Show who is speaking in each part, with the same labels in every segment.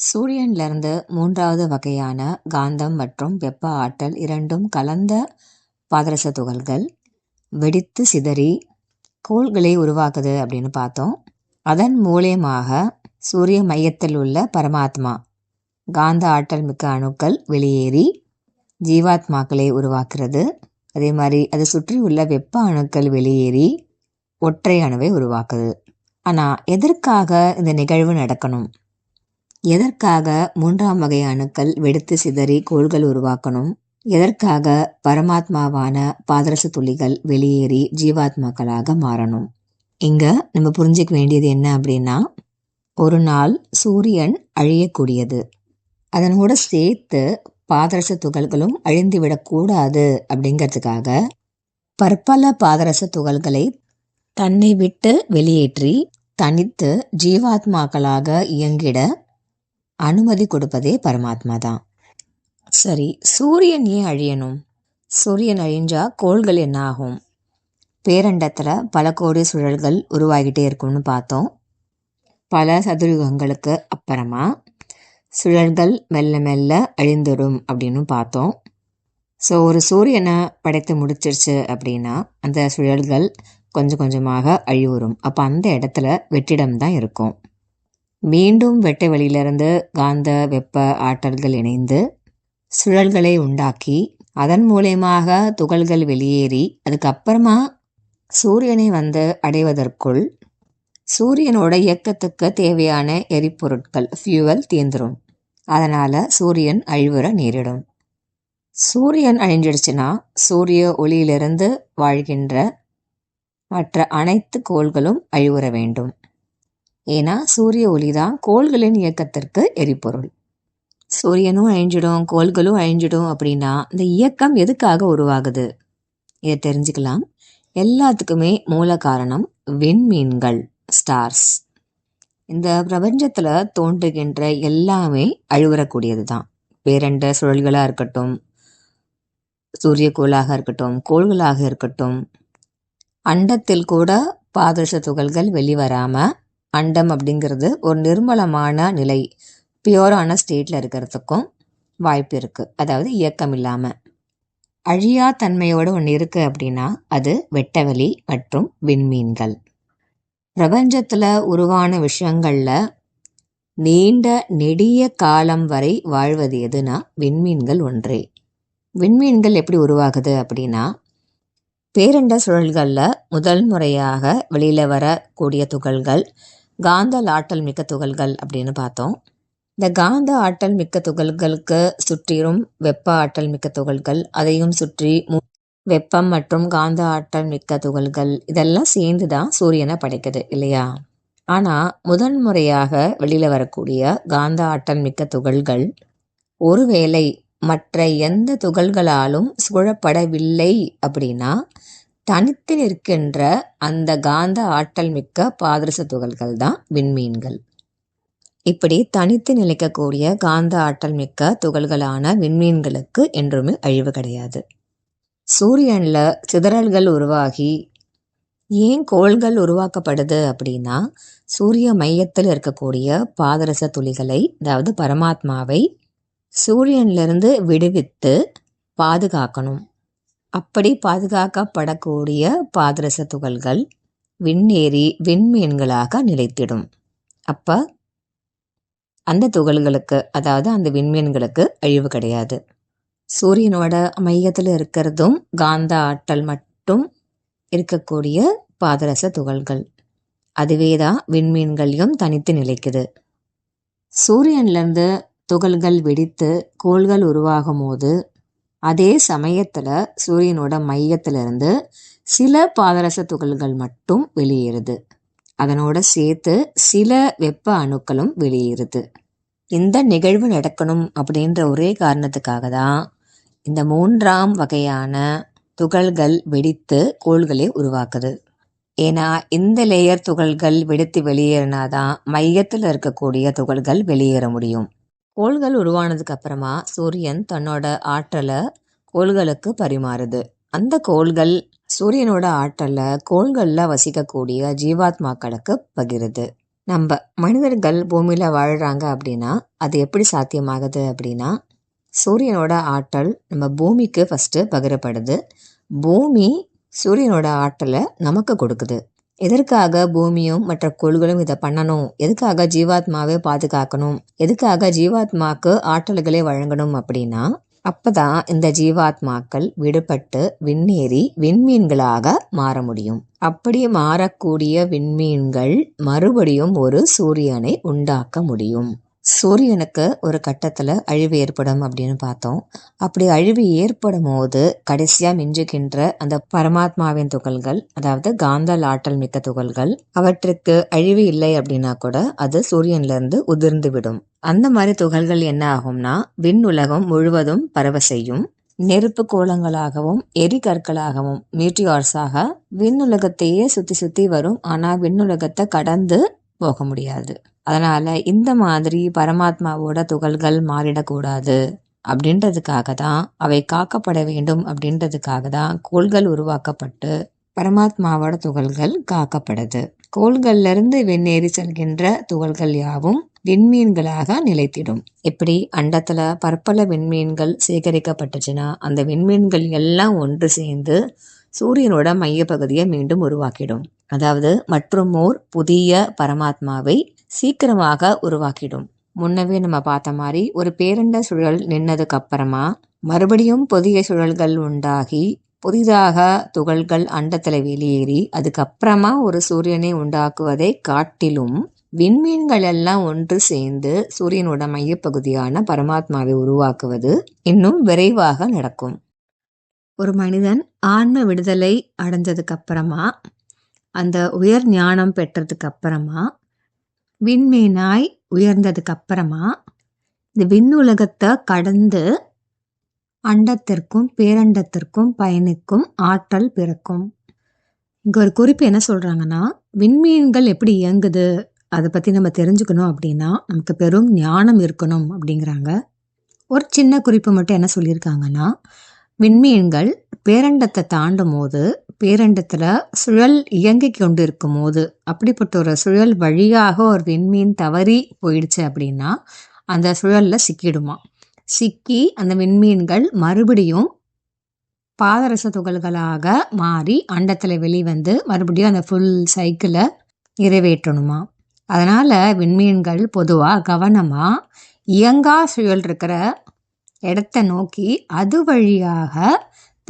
Speaker 1: சூரியன்லருந்து மூன்றாவது வகையான காந்தம் மற்றும் வெப்ப ஆற்றல் இரண்டும் கலந்த பாதரச துகள்கள். வெடித்து சிதறி கோள்களை உருவாக்குது அப்படின்னு பார்த்தோம். அதன் மூலியமாக சூரிய மையத்தில் உள்ள பரமாத்மா காந்த ஆற்றல் மிக்க அணுக்கள் வெளியேறி ஜீவாத்மாக்களை உருவாக்குறது. அதே மாதிரி அதை சுற்றி உள்ள வெப்ப அணுக்கள் வெளியேறி ஒற்றை அணுவை உருவாக்குது. ஆனால் எதற்காக இந்த நிகழ்வு நடக்கணும்? எதற்காக மூன்றாம் வகை அணுக்கள் வெடித்து சிதறி கோள்கள் உருவாக்கணும்? எதற்காக பரமாத்மாவான பாதரச துளிகள் வெளியேறி ஜீவாத்மாக்களாக மாறணும்? இங்க நம்ம புரிஞ்சிக்க வேண்டியது என்ன அப்படின்னா ஒரு நாள் சூரியன் அழியக்கூடியது. அதனோட சேர்த்து பாதரச துகள்களும் அழிந்துவிடக்கூடாது அப்படிங்கிறதுக்காக பற்பல பாதரச துகள்களை தன்னை விட்டு வெளியேற்றி தனித்து ஜீவாத்மாக்களாக இயங்கிட அனுமதி கொடுப்பதே பரமாத்மா தான். சரி சூரியன் ஏன் அழியணும்? சூரியன் அழிஞ்சா கோள்கள் என்ன ஆகும்? பேரண்டத்தில் பல கோடி சுழல்கள் உருவாகிட்டே இருக்கும்னு பார்த்தோம். பல சதுரயுகங்களுக்கு அப்புறமா சுழல்கள் மெல்ல மெல்ல அழிந்துடும் அப்படின்னு பார்த்தோம். ஸோ ஒரு சூரியனை படைத்து முடிச்சிருச்சு அப்படின்னா அந்த சுழல்கள் கொஞ்சம் கொஞ்சமாக அழிவுறும். அப்போ அந்த இடத்துல வெற்றிடம் தான் இருக்கும். மீண்டும் வெட்ட வெளியிலிருந்து காந்த வெப்ப ஆற்றல்கள் இணைந்து சுழல்களை உண்டாக்கி அதன் மூலயமாக துகள்கள் வெளியேறி அதுக்கப்புறமா சூரியனை வந்து அடைவதற்குள் சூரியனோட இயக்கத்துக்கு தேவையான எரிபொருட்கள் ஃபியூவல் தீர்ந்துடும் அதனால் சூரியன் அழிவுற நேரிடும். சூரியன் அழிஞ்சிடுச்சுன்னா சூரிய ஒளியிலிருந்து வாழ்கின்ற மற்ற அனைத்து கோள்களும் அழிவுற வேண்டும். ஏன்னா சூரிய ஒளி தான் கோள்களின் இயக்கத்திற்கு எரிபொருள். சூரியனும் அழிஞ்சிடும் கோள்களும் அழிஞ்சிடும் அப்படின்னா இந்த இயக்கம் எதுக்காக உருவாகுது? இதை தெரிஞ்சுக்கலாம். எல்லாத்துக்குமே மூல காரணம் விண்மீன்கள் ஸ்டார்ஸ். இந்த பிரபஞ்சத்தில் தோன்றுகின்ற எல்லாமே அழுவரக்கூடியது தான். பேரண்ட சுழல்களாக இருக்கட்டும் சூரியக்கோளாக இருக்கட்டும் கோள்களாக இருக்கட்டும் அண்டத்தில் கூட பாதரச துகள்கள் வெளிவராமல் அண்டம் அப்படிங்கிறது ஒரு நிர்மலமான நிலை. பியூரான ஸ்டேட்டில் இருக்கிறதுக்கும் வாய்ப்பு இருக்குது அதாவது இயக்கம் இல்லாமல் அழியா தன்மையோடு ஒன்று இருக்குது அப்படின்னா அது வெட்டவெளி மற்றும் விண்மீன்கள். பிரபஞ்சத்தில் உருவான விஷயங்களில் நீண்ட நெடிய காலம் வரை வாழ்வது எதுனா விண்மீன்கள் ஒன்றே. விண்மீன்கள் எப்படி உருவாகுது அப்படின்னா பேரண்ட சுழல்களில் முதல் முறையாக வெளியில் வரக்கூடிய துகள்கள் காந்த ஆற்றல் மிக்க துகள்கள் அப்படின்னு பார்த்தோம். இந்த காந்த ஆற்றல் மிக்க துகள்களுக்கு சுற்றிலும் வெப்ப ஆற்றல் மிக்க துகள்கள் அதையும் சுற்றி வெப்பம் மற்றும் காந்த ஆற்றல் மிக்க துகள்கள் இதெல்லாம் சேர்ந்து தான் சூரியனை படைக்குது இல்லையா? ஆனால் முதன் முறையாக வெளியில் வரக்கூடிய காந்த ஆற்றல் மிக்க துகள்கள் ஒருவேளை மற்ற எந்த துகள்களாலும் சூழப்படவில்லை அப்படின்னா தனித்து நிற்கின்ற அந்த காந்த ஆற்றல் மிக்க பாதரச துகள்கள் தான் விண்மீன்கள். இப்படி தனித்து நிலைக்கக்கூடிய காந்த ஆற்றல் மிக்க துகள்களான விண்மீன்களுக்கு என்றுமே அழிவு கிடையாது. சூரியனில் சிதறல்கள் உருவாகி ஏன் கோள்கள் உருவாக்கப்படுது அப்படின்னா சூரிய மையத்தில் இருக்கக்கூடிய பாதரச துளிகளை அதாவது பரமாத்மாவை சூரியனிலிருந்து விடுவித்து பாதுகாக்கணும். அப்படி பாதுகாக்கப்படக்கூடிய பாதரச துகள்கள் விண்ணேறி விண்மீன்களாக நிலைத்திடும். அப்போ அந்த துகள்களுக்கு அதாவது அந்த விண்மீன்களுக்கு அழிவு கிடையாது. சூரியனோட மையத்தில் இருக்கிறதும் காந்த ஆற்றல் மட்டும் இருக்கக்கூடிய பாதரச துகள்கள். அதுவே தான் விண்மீன்களையும் தனித்து நிலைக்குது. சூரியன்லேருந்து துகள்கள் வெடித்து கோள்கள் உருவாகும் போது அதே சமயத்தில் சூரியனோட மையத்திலிருந்து சில பாதரச துகள்கள் மட்டும் வெளியேறுது. அதனோட சேர்த்து சில வெப்ப அணுக்களும் வெளியேறுது. இந்த நிகழ்வு நடக்கணும் அப்படின்ற ஒரே காரணத்துக்காக தான் இந்த மூன்றாம் வகையான துகள்கள் வெடித்து கோள்களை உருவாக்குது. ஏன்னா இந்த லேயர் துகள்கள் வெடித்து வெளியேறினாதான் மையத்தில் இருக்கக்கூடிய துகள்கள் வெளியேற முடியும். கோள்கள் உருவானதுக்கு அப்புறமா சூரியன் தன்னோட ஆற்றலை கோள்களுக்கு பரிமாறுது. அந்த கோள்கள் சூரியனோட ஆற்றலை கோள்களில் வசிக்கக்கூடிய ஜீவாத்மாக்களுக்கு பகிருது. நம்ம மனிதர்கள் பூமியில் வாழ்கிறாங்க அப்படின்னா அது எப்படி சாத்தியமாகுது அப்படின்னா சூரியனோட ஆற்றல் நம்ம பூமிக்கு ஃபஸ்ட்டு பகிரப்படுது. பூமி சூரியனோட ஆற்றலை நமக்கு கொடுக்குது. எதற்காக பூமியும் மற்ற கோள்களும் இதை பண்ணணும்? எதுக்காக ஜீவாத்மாவை பாதுகாக்கணும்? எதுக்காக ஜீவாத்மாக்கு ஆற்றல்களை வழங்கணும் அப்படின்னா அப்பதான் இந்த ஜீவாத்மாக்கள் விடுபட்டு விண்ணேறி விண்மீன்களாக மாற முடியும். அப்படி மாறக்கூடிய விண்மீன்கள் மறுபடியும் ஒரு சூரியனை உண்டாக்க முடியும். சூரியனுக்கு ஒரு கட்டத்தில் அழிவு ஏற்படும் அப்படின்னு பார்த்தோம். அப்படி அழிவு ஏற்படும் போது கடைசியாக மிஞ்சுகின்ற அந்த பரமாத்மாவின் துகள்கள் அதாவது காந்தல் ஆற்றல் மிக்க துகள்கள் அவற்றுக்கு அழிவு இல்லை அப்படின்னா கூட அது சூரியன்லேருந்து உதிர்ந்து விடும். அந்த மாதிரி துகள்கள் என்ன ஆகும்னா விண் உலகம் முழுவதும் பரவ செய்யும். நெருப்பு கோலங்களாகவும் எரிகற்களாகவும் மீட்டியார்ஸாக விண்ணுலகத்தையே சுற்றி சுற்றி வரும். ஆனால் விண்ணுலகத்தை கடந்து போக முடியாது. அதனால் இந்த மாதிரி பரமாத்மாவோட துகள்கள் மாறிடக்கூடாது. அப்படின்றதுக்காக தான் அவை காக்கப்பட வேண்டும் அப்படின்றதுக்காக தான் கோள்கள் உருவாக்கப்பட்டு பரமாத்மாவோட துகள்கள் காக்கப்படுது. கோள்கள்லேருந்து வெண்ணேறி செல்கின்ற துகள்கள் யாவும் விண்மீன்களாக நிலைத்திடும். இப்படி அண்டத்தில் பற்பல விண்மீன்கள் சேகரிக்கப்பட்டுச்சுன்னா அந்த விண்மீன்கள் எல்லாம் ஒன்று சேர்ந்து சூரியனோட மையப்பகுதியை மீண்டும் உருவாக்கிடும். அதாவது மற்றும் ஓர் புதிய பரமாத்மாவை சீக்கிரமாக உருவாக்கிடும். முன்னவே நம்ம பார்த்த மாதிரி ஒரு பேரண்ட சுழல் நின்னதுக்கு அப்புறமா மறுபடியும் புதிய சுழல்கள் உண்டாகி புதிதாக துகள்கள் அண்டத்தில் வெளியேறி அதுக்கப்புறமா ஒரு சூரியனை உண்டாக்குவதை காட்டிலும் விண்மீன்கள் எல்லாம் ஒன்று சேர்ந்து சூரியனோட மையப்பகுதியான பரமாத்மாவை உருவாக்குவது இன்னும் விரைவாக நடக்கும். ஒரு மனிதன் ஆன்ம விடுதலை அடைஞ்சதுக்கு அப்புறமா அந்த உயர் ஞானம் பெற்றதுக்கு அப்புறமா விண்மீனாய் உயர்ந்ததுக்கு அப்புறமா இந்த விண்ணுலகத்தை கடந்து அண்டத்திற்கும் பேரண்டத்திற்கும் பயணிக்கும் ஆற்றல் பிறக்கும். இங்கே ஒரு குறிப்பு என்ன சொல்கிறாங்கன்னா விண்மீன்கள் எப்படி இயங்குது? அதை பற்றி நம்ம தெரிஞ்சுக்கணும் அப்படின்னா நமக்கு பெரும் ஞானம் இருக்கணும் அப்படிங்கிறாங்க. ஒரு சின்ன குறிப்பு மட்டும் என்ன சொல்லியிருக்காங்கன்னா விண்மீன்கள் பேரண்டத்தை தாண்டும் போது பேரண்டத்தில் சுழல் இயங்கிக் கொண்டு இருக்கும் போது அப்படிப்பட்ட ஒரு சுழல் வழியாக ஒரு விண்மீன் தவறி போயிடுச்சு அப்படின்னா அந்த சுழலில் சிக்கிடுமா? சிக்கி அந்த விண்மீன்கள் மறுபடியும் பாதரச துகள்களாக மாறி அண்டத்தில் வெளிவந்து மறுபடியும் அந்த ஃபுல் சைக்கிளை நிறைவேற்றணுமா? அதனால் விண்மீன்கள் பொதுவாக கவனமாக இயங்கா சுழல் இருக்கிற இடத்த நோக்கி அது வழியாக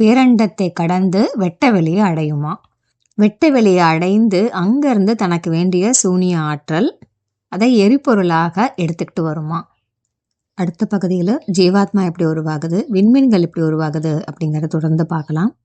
Speaker 1: பேரண்டத்தை கடந்து வெட்ட வெளியை அடையுமா? வெட்ட வெளியை அடைந்து அங்கேருந்து தனக்கு வேண்டிய சூனிய ஆற்றல் அதை எரிபொருளாக எடுத்துக்கிட்டு வருமா? அடுத்த பகுதியில் ஜீவாத்மா எப்படி உருவாகுது? விண்மீன்கள் எப்படி உருவாகுது அப்படிங்கிறத தொடர்ந்து பார்க்கலாம்.